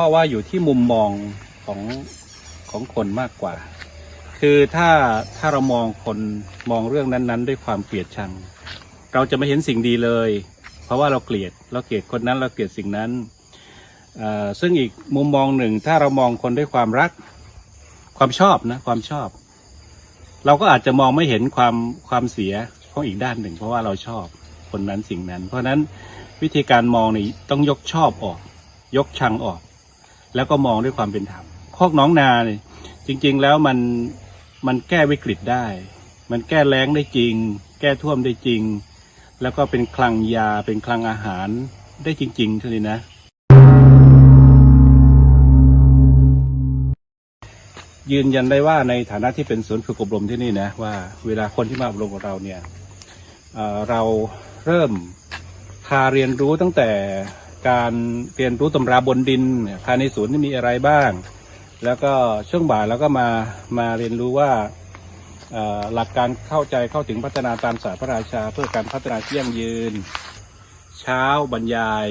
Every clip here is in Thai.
พ่อว่าอยู่ที่มุมมองของของคนมากกว่า คือถ้าถ้าเรามองคนมองเรื่องนั้นๆ ด้วยความเกลียดชัง เราจะไม่เห็นสิ่งดีเลย เพราะว่าเราเกลียดเราเกลียดคนนั้นเราเกลียดสิ่งนั้นอ่อซึ่งอีกมุมมองหนึ่งถ้าเรามองคนด้วยความรักความชอบนะความชอบ เราก็อาจจะมองไม่เห็นความความเสียของอีกด้านหนึ่ง เพราะว่าเราชอบคนนั้นสิ่งนั้น เพราะฉะนั้นวิธีการมองนี่ต้องยกชอบออก ยกชังออก แล้วก็มองด้วยความเป็นธรรมคอกน้องนาเนี่ยจริง ๆ แล้วมันมันแก้วิกฤตได้ มันแก้แล้งได้จริง แก้ท่วมได้จริง แล้วก็เป็นคลังยาเป็นคลังอาหารได้จริงๆเท่านี้นะยืนยันได้ว่าในฐานะที่เป็นศูนย์ฝึกอบรมที่นี่นะว่าเวลาคนที่มาอบรมกับเราเนี่ยเเราเริ่มพาเรียนรู้ตั้งแต่ การเรียนรู้ตำราบนดินภายในศูนย์นี่มีอะไรบ้าง แล้วก็ช่วงบ่ายเราก็มามาเรียนรู้ว่าหลักการเข้าใจเข้าถึงพัฒนาตามศาสตร์พระราชา เพื่อการพัฒนาที่ยั่งยืน เช้าบรรยาย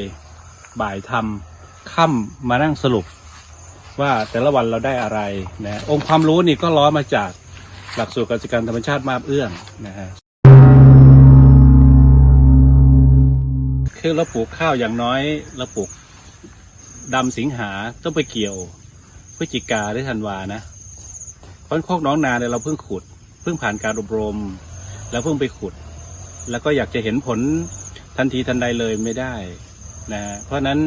บ่ายทำค่ำมานั่งสรุป ว่าแต่ละวันเราได้อะไรนะองค์ความรู้นี่ก็ล้อมาจากหลักสูตรการจัดการธรรมชาติมาบเอื้องนะฮะ คือเราปลูกข้าวอย่างน้อยเราปลูกดำสิงหาต้องไปเกี่ยวพฤศจิกาหรือธันวานะเพราะโคกน้องนาเนี่ยเราเพิ่งขุด เพิ่งผ่านการอบรม แล้วเพิ่งไปขุด แล้วก็อยากจะเห็นผลทันทีทันใดเลยไม่ได้นะเพราะฉะนั้น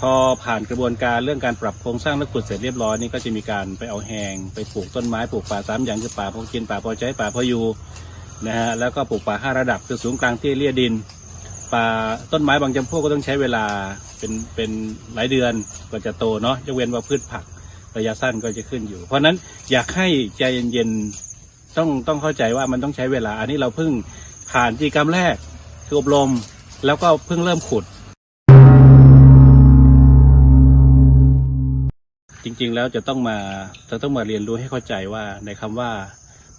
พอผ่านกระบวนการเรื่องการปรับโครงสร้างและขุดเสร็จเรียบร้อยนี่ก็จะมีการไปเอาแหงไปปลูกต้นไม้ปลูกป่าสามอย่างคือป่าพอกินป่าพอใช้ป่าพออยู่นะฮะแล้วก็ปลูกป่าห้าระดับคือสูงกลางเตี้ยเลี่ยดิน ป่าต้นไม้บางจำพวกก็ต้องใช้เวลาเป็นเป็นหลายเดือนกว่าจะโตเนาะยกเว้นว่าพืชผักระยะสั้นก็จะขึ้นอยู่ เพราะฉะนั้นอยากให้ใจเย็นๆต้องต้องเข้าใจว่ามันต้องใช้เวลา อันนี้เราเพิ่งผ่านกิจกรรมแรกคืออบรม แล้วก็เพิ่งเริ่มขุด จริงๆแล้วจะต้องมาจะต้องมาเรียนรู้ให้เข้าใจว่าในคำว่า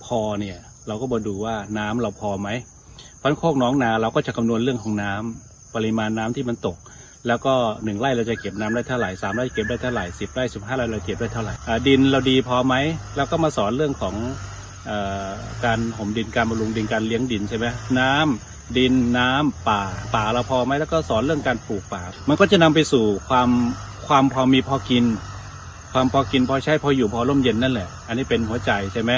พอเนี่ย เราก็มาดูว่าน้ำเราพอไหม เพราะโคกน้องนาเราก็จะคำนวณเรื่องของน้ำปริมาณน้ำที่มันตก แล้วก็หนึ่งไร่เราจะเก็บน้ำได้เท่าไหร่สามไร่เก็บได้เท่าไหร่สิบไร่สิบห้าไร่เราเก็บได้เท่าไหร่ดินเราดีพอไหมเราก็มาสอนเรื่องของอการห่มดินการบำรุงดินการเลี้ยงดินใช่ไหมน้ำดินน้ำป่าป่าเราพอไหมแล้วก็สอนเรื่องการปลูกป่า มันก็จะนำไปสู่ความความพอมีพอกิน ความพอกินพอใช้พออยู่พอร่มเย็นนั่นแหละ อันนี้เป็นหัวใจใช่ไหม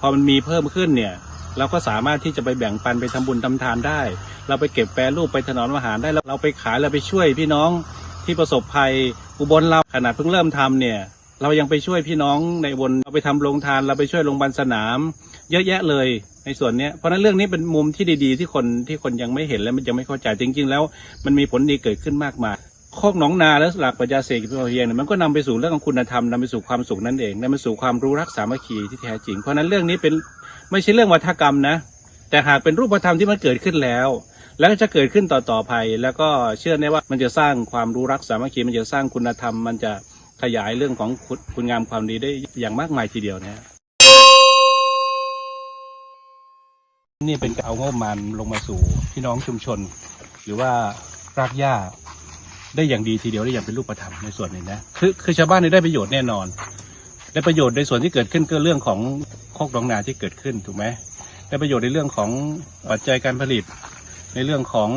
พอมันมีเพิ่มขึ้นเนี่ย เราก็สามารถที่จะไปแบ่งปันไปทำบุญทำทานได้ เราไปเก็บแปรรูปไปถนอมอาหารได้เราไปขายเราไปช่วยพี่น้องที่ประสบภัยอุบลเราขนาดเพิ่งเริ่มทำเนี่ยเรายังไปช่วยพี่น้องในบนเราไปทำโรงทานเราไปช่วยโรงพยาบาลสนาม เยอะแยะเลยในส่วนนี้เพราะนั้นเรื่องนี้เป็นมุมที่ดีๆ ที่คนที่คนยังไม่เห็นและมันยังไม่เข้าใจจริง ๆ แล้ว มันมีผลดีเกิดขึ้นมากมายโคกหนองนาและหลักปัญญาเสกพอเพียงเนี่ยมันก็นำไปสู่เรื่องของคุณธรรมนำไปสู่ความสุขนั่นเองนำไปสู่ความรู้รักสามัคคีที่แท้จริง เพราะนั้นเรื่องนี้เป็น ไม่ใช่เรื่องวัฒกรรมนะ แต่หากเป็นรูปธรรมที่มันเกิดขึ้นแล้ว แล้วก็จะเกิดขึ้นต่อต่อไปแล้วก็เชื่อแน่ว่ามันจะสร้างความรู้รักสามัคคีมันจะสร้างคุณธรรม มันจะขยายเรื่องของคุณคุณงามความดีได้อย่างมากมายทีเดียวนะนี่เป็นการเอางบมาณลงมาสู่พี่น้องชุมชน หรือว่ารากหญ้าได้อย่างดีทีเดียวได้อย่างเป็นรูปธรรมในส่วนนี้นะคือคือชาวบ้านได้ประโยชน์แน่นอน ได้ประโยชน์ในส่วนที่เกิดขึ้นก็เรื่องของโคกหนองนาที่เกิดขึ้นถูกไหมได้ประโยชน์ในเรื่องของปัจจัยการผลิต ในเรื่องของ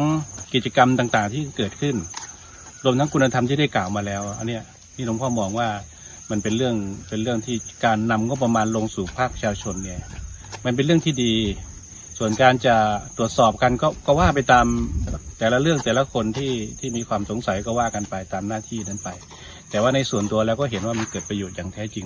กิจกรรมต่างๆ ที่เกิดขึ้น รวมทั้งคุณธรรมที่ได้กล่าวมาแล้วอันนี้ที่หลวงพ่อมองว่ามันเป็นเรื่องเป็นเรื่องที่การนำงบประมาณลงสู่ภาคประชาชนเนี่ยมันเป็นเรื่องที่ดี ส่วนการจะตรวจสอบกันก็ก็ว่าไปตามแต่ละเรื่องแต่ละคนที่ที่มีความสงสัยก็ว่ากันไปตามหน้าที่นั้นไป แต่ว่าในส่วนตัวแล้วก็เห็นว่ามันเกิดประโยชน์อย่างแท้จริง